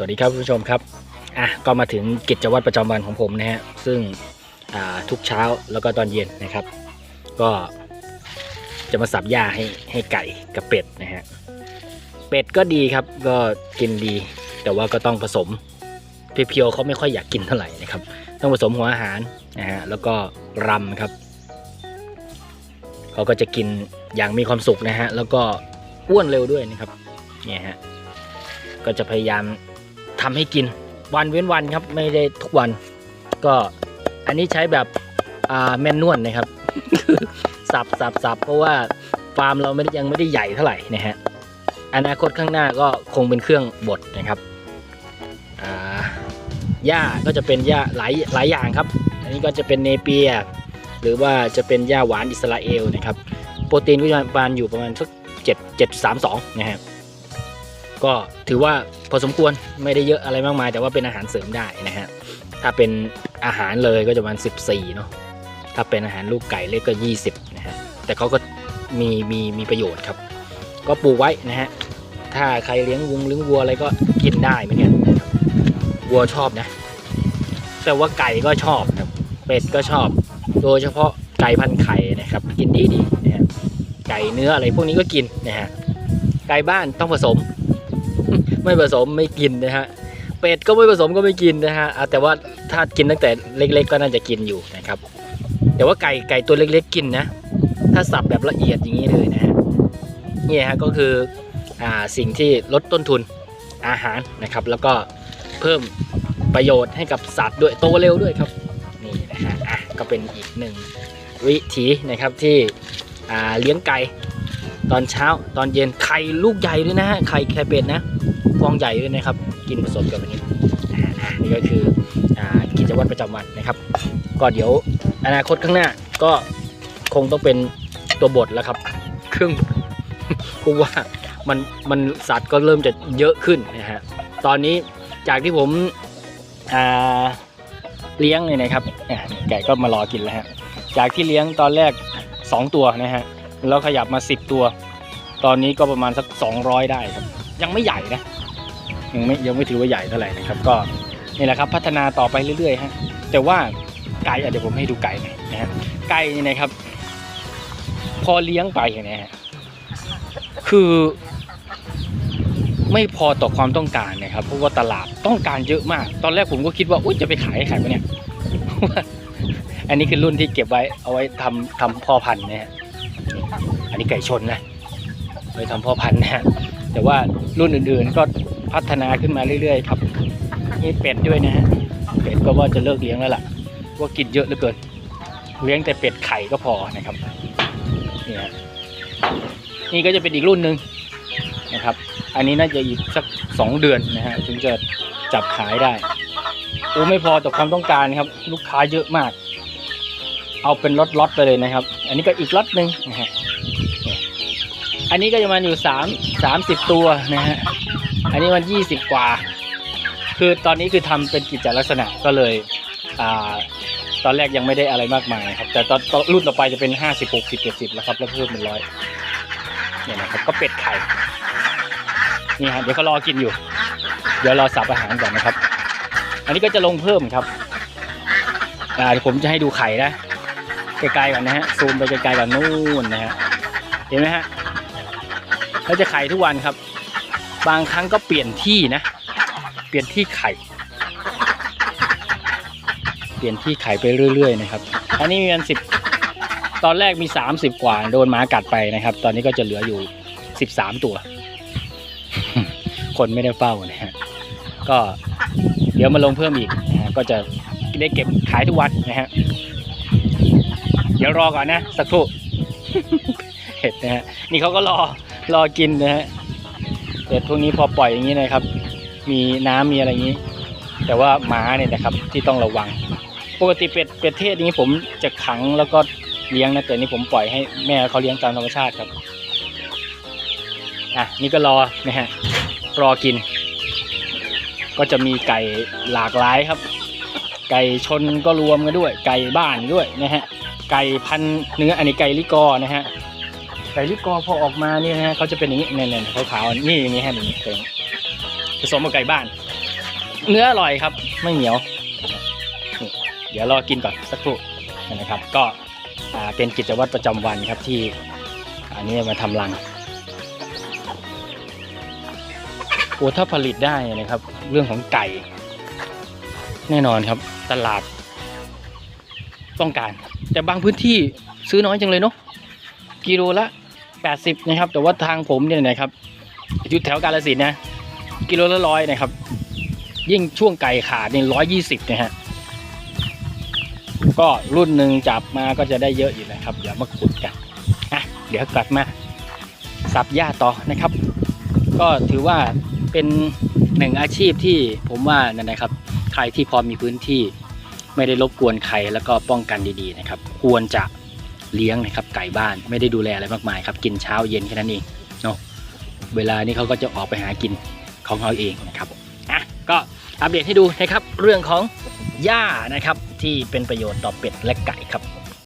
วัสดีครับผู้ชมครับอะก็มาถึงกิจวัตรประจำวันของผมนะฮะซึ่งอ่าทุกเช้าแล้วก็ตอนเย็นนะครับ ก็จะมาสับหญ้าให้ให้ไก่กับเป็ดนะฮะเป็ดก็ดีครับก็กินดี แต่ว่าก็ต้องผสมเพียวๆเขาไม่ค่อยอยากกินเท่าไหร่นะครับ ต้องผสมหัวอาหารนะฮะแล้วก็รำครับเขาก็จะกินอย่างมีความสุขนะฮะแล้วก็อ้วนเร็วด้วยนะครับเนี่ยฮะก็จะพยายาม ทำให้กินวันเว้นวันครับไม่ได้ทุกวัน ก็อันนี้ใช้แบบแมนนวลนะครับสับสับสับเพราะว่าฟาร์มเราไม่ได้ยังไม่ได้ใหญ่เท่าไหร่นะฮะอนาคตข้างหน้าก็คงเป็นเครื่องบดนะครับอ่าหญ้าก็จะเป็นหญ้าหลายหลายอย่างครับ อันนี้ก็จะเป็นเนเปีย หรือว่าจะเป็นหญ้าหวานอิสราเอลนะครับ โปรตีนก็จะประมาณอยู่ประมาณสักเจ็ดเจ็ดสามสองนะฮะ ก็ถือว่าพอสมควรไม่ได้เยอะอะไรมากมาย แต่ว่าเป็นอาหารเสริมได้นะฮะถ้าเป็นอาหารเลยก็จะประมาณ14 เนาะถ้าเป็นอาหารลูกไก่เล็กก็ 20 นะฮะแต่เขาก็มีมีมีประโยชน์ครับ ก็ปลูกไว้นะฮะถ้าใครเลี้ยงวงเลี้ยงวัวอะไรก็กินได้เหมือนกันวัวชอบนะ แต่ว่าไก่ก็ชอบครับเป็ดก็ชอบ โดยเฉพาะไก่พันไข่นะครับ กินดีดีนะฮะไก่เนื้ออะไรพวกนี้ก็กินนะฮะไก่บ้านต้องผสม ไม่ผสมไม่กินนะฮะเป็ดก็ไม่ผสมก็ไม่กินนะฮะแต่ว่าถ้ากินตั้งแต่เล็ก ๆ ก็น่าจะกินอยู่นะครับ แต่ว่าไก่ไก่ตัวเล็ก ๆ กินนะ ถ้าสับแบบละเอียดอย่างนี้เลยนะฮะนี่ฮะก็คืออ่าสิ่งที่ลดต้นทุนอาหารนะครับ แล้วก็เพิ่มประโยชน์ให้กับสัตว์ด้วยโตเร็วด้วยครับนี่นะฮะอะก็เป็นอีกหนึ่งวิธีนะครับที่อ่าเลี้ยงไก่ตอนเช้าตอนเย็นไข่ลูกใหญ่ด้วยนะฮะไข่แครเป็ดนะ ฟองใหญ่ด้วยนะครับ กินผสมกับอันนี้นี่ก็คืออกิจวัตรประจำวันนะครับ ก็เดี๋ยวอนาคตข้างหน้าก็คงต้องเป็นตัวบดแล้วครับ เครื่องเพราะว่ามันมันสัตว์ก็เริ่มจะเยอะขึ้นนะฮะตอนนี้จากที่ผมเลี้ยงเนี่ยนะครับไก่ก็มารอกินแล้วฮะจากที่เลี้ยงตอนแรก 2 ตัวนะฮะแล้วขยับมา 10 ตัว ตอนนี้ก็ประมาณสัก 200 ได้ครับ ยังไม่ใหญ่นะ ยังไม่ยังไม่ถือว่าใหญ่เท่าไหร่นะครับ ก็นี่แหละครับพัฒนาต่อไปเรื่อยๆฮะแต่ว่าไก่เดี๋ยวผมให้ดูไก่หน่อยนะฮะไก่นี่นะครับ พอเลี้ยงไปเนี่ยฮะคือไม่พอต่อความต้องการนะครับเพราะว่าตลาดต้องการเยอะมาก ตอนแรกผมก็คิดว่าอุ้ยจะไปขายให้ใครวะเนี่ยอันนี้คือรุ่นที่เก็บไว้เอาไว้ทำทำพ่อพันธุ์นะฮะอันนี้ไก่ชนนะไว้ทำพ่อพันธุ์นะฮะ แต่ว่ารุ่นอื่นๆก็พัฒนาขึ้นมาเรื่อยๆครับมีเป็ดด้วยนะฮะเป็ดก็ว่าจะเลิกเลี้ยงแล้วล่ะว่ากินเยอะเหลือเกินเลี้ยงแต่เป็ดไข่ก็พอนะครับนี่ฮะนี่ก็จะเป็นอีกรุ่นหนึ่งนะครับ อันนี้น่าจะอีกสักสองเดือนนะฮะถึงจะจับขายได้โอ้ไม่พอต่อความต้องการครับ ลูกค้าเยอะมาก เอาเป็นล็อตๆไปเลยนะครับ อันนี้ก็อีกล็อตหนึ่งนะฮะ อันนี้ก็จะมาอยู่สามสามสิบตัวนะฮะ อันนี้มันยี่สิบกว่า คือตอนนี้คือทำเป็นกิจลักษณะก็เลย อ่า ตอนแรกยังไม่ได้อะไรมากมายครับ แต่ตอนตอนรุ่นต่อไปจะเป็นห้าสิบหกสิบเจ็ดสิบแล้วครับ แล้วเพิ่มเป็นร้อยเนี่ยนะครับก็เป็ดไข่ นี่ฮะเดี๋ยวเขารอกินอยู่ เดี๋ยวรอสับอาหารก่อนนะครับ อันนี้ก็จะลงเพิ่มครับ อ่าเดี๋ยวผมจะให้ดูไข่นะไกลๆก่อนนะฮะซูมไปไกลๆก่อนนู่นนะฮะเห็นไหมฮะ เขาจะไข่ทุกวันครับ บางครั้งก็เปลี่ยนที่นะ เปลี่ยนที่ไข่ เปลี่ยนที่ไข่ไปเรื่อย ๆ นะครับอันนี้มีกันสิบตอนแรกมีสามสิบกว่า โดนหมากัดไปนะครับ ตอนนี้ก็จะเหลืออยู่สิบสามตัว คนไม่ได้เฝ้านะฮะก็เดี๋ยวมาลงเพิ่มอีกนะก็จะได้เก็บขายทุกวันนะฮะเดี๋ยวรอก่อนนะ สักครู่เห็ดนะฮะนี่เขาก็รอ รอกินนะฮะเป็ดพวกนี้พอปล่อยอย่างนี้นะครับ มีน้ำมีอะไรอย่างนี้ แต่ว่าหมาเนี่ยนะครับที่ต้องระวัง ปกติเป็ดเป็ดเทศนี้ผมจะขังแล้วก็เลี้ยงนะแต่นี่ผมปล่อยให้แม่เขาเลี้ยงตามธรรมชาติครับอะนี่ก็รอนะฮะรอกิน ก็จะมีไก่หลากหลายครับ ไก่ชนก็รวมกันด้วย ไก่บ้านด้วยนะฮะไก่พันเนื้ออันนี้ไก่ลิกอนะฮะ ไก่ลิกอพอออกมาเนี่ยนะฮะเขาจะเป็นอย่างนี้เนี่ยๆขาวๆนี่อย่างนี้ฮะอย่างนี้เป็นผสมกับไก่บ้าน เนื้ออร่อยครับ ไม่เหนียว เดี๋ยวรอกินก่อนสักครู่นะครับ ก็เป็นกิจวัตรประจำวันครับที่อันนี้มาทำรังโอ้ถ้าผลิตได้นะครับ เรื่องของไก่ แน่นอนครับ ตลาดต้องการ แต่บางพื้นที่ซื้อน้อยจังเลยเนาะกิโลละ 80 นะครับ แต่ว่าทางผมเนี่ยนะครับอยู่แถวกาลสินธุ์นะกิโลละร้อยนะครับ ยิ่งช่วงไก่ขาดเนี่ยร้อยยี่สิบนะฮะก็รุ่นหนึ่งจับมาก็จะได้เยอะอยู่นะครับ เดี๋ยวมาขุดกันอะเดี๋ยวกลับมาสับหญ้าต่อนะครับ ก็ถือว่าเป็นหนึ่งอาชีพที่ผมว่านั่นนะครับ ใครที่พอมีพื้นที่ไม่ได้รบกวนใครแล้วก็ป้องกันดีๆนะครับ ควรจะ เลี้ยงนะครับไก่บ้านไม่ได้ดูแลอะไรมากมายครับกินเช้าเย็นแค่นั้นเองเนาะเวลานี้เขาก็จะออกไปหากินของเขาเองนะครับอะก็อัปเดตให้ดูนะครับเรื่องของหญ้านะครับที่เป็นประโยชน์ต่อเป็ดและไก่ครับ